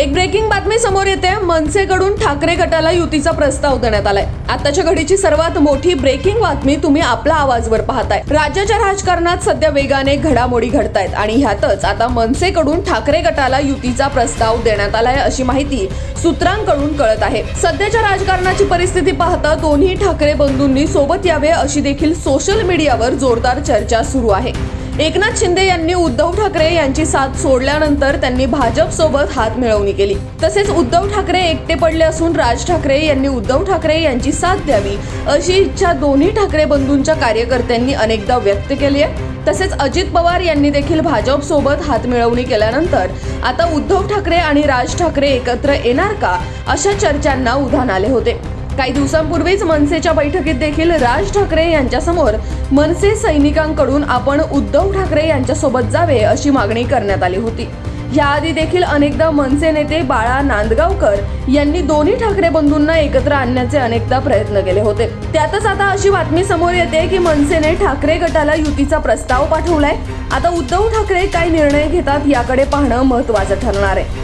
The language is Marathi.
एक ब्रेकिंग बातमी समोर येते. मनसेकडून ठाकरे गटाला युतीचा प्रस्ताव देण्यात आलाय. आताच्या घडीची सर्वात मोठी ब्रेकिंग बातमी तुम्ही आपला आवाजवर पाहताय. राज्याच्या राजकारणात सध्या वेगाने घडामोडी घडतायत आणि ह्यातच आता मनसेकडून ठाकरे गटाला युतीचा प्रस्ताव देण्यात आलाय अशी माहिती सूत्रांकडून कळत आहे. सध्याच्या राजकारणाची परिस्थिती पाहता दोन्ही ठाकरे बंधूंनी सोबत यावे अशी देखील सोशल मीडियावर जोरदार चर्चा सुरू आहे. एकनाथ शिंदे यांनी उद्धव ठाकरे यांची साथ सोडल्यानंतर त्यांनी भाजप सोबत हात मिळवणी केली. तसेच उद्धव ठाकरे एकटे पडले असून राज ठाकरे यांनी उद्धव ठाकरे यांची साथ द्यावी अशी इच्छा दोन्ही ठाकरे बंधूंच्या कार्यकर्त्यांनी अनेकदा व्यक्त केली आहे. तसेच अजित पवार यांनी देखील भाजप सोबत हात मिळवणी केल्यानंतर आता उद्धव ठाकरे आणि राज ठाकरे एकत्र येणार का अशा चर्चांना उधाण आले होते. काही दिवसांपूर्वीच मनसेच्या बैठकीत देखील राज ठाकरे यांच्यासमोर मनसे सैनिकांकडून आपण उद्धव ठाकरे यांच्यासोबत जावे अशी मागणी करण्यात आली होती. याआधी देखील अनेकदा मनसे नेते बाळा नांदगावकर यांनी दोन्ही ठाकरे बंधूंना एकत्र आणण्याचे अनेकदा प्रयत्न केले होते. त्यातच आता अशी बातमी समोर येते की मनसेने ठाकरे गटाला युतीचा प्रस्ताव पाठवलाय. आता उद्धव ठाकरे काय निर्णय घेतात याकडे पाहणं महत्वाचं ठरणार आहे.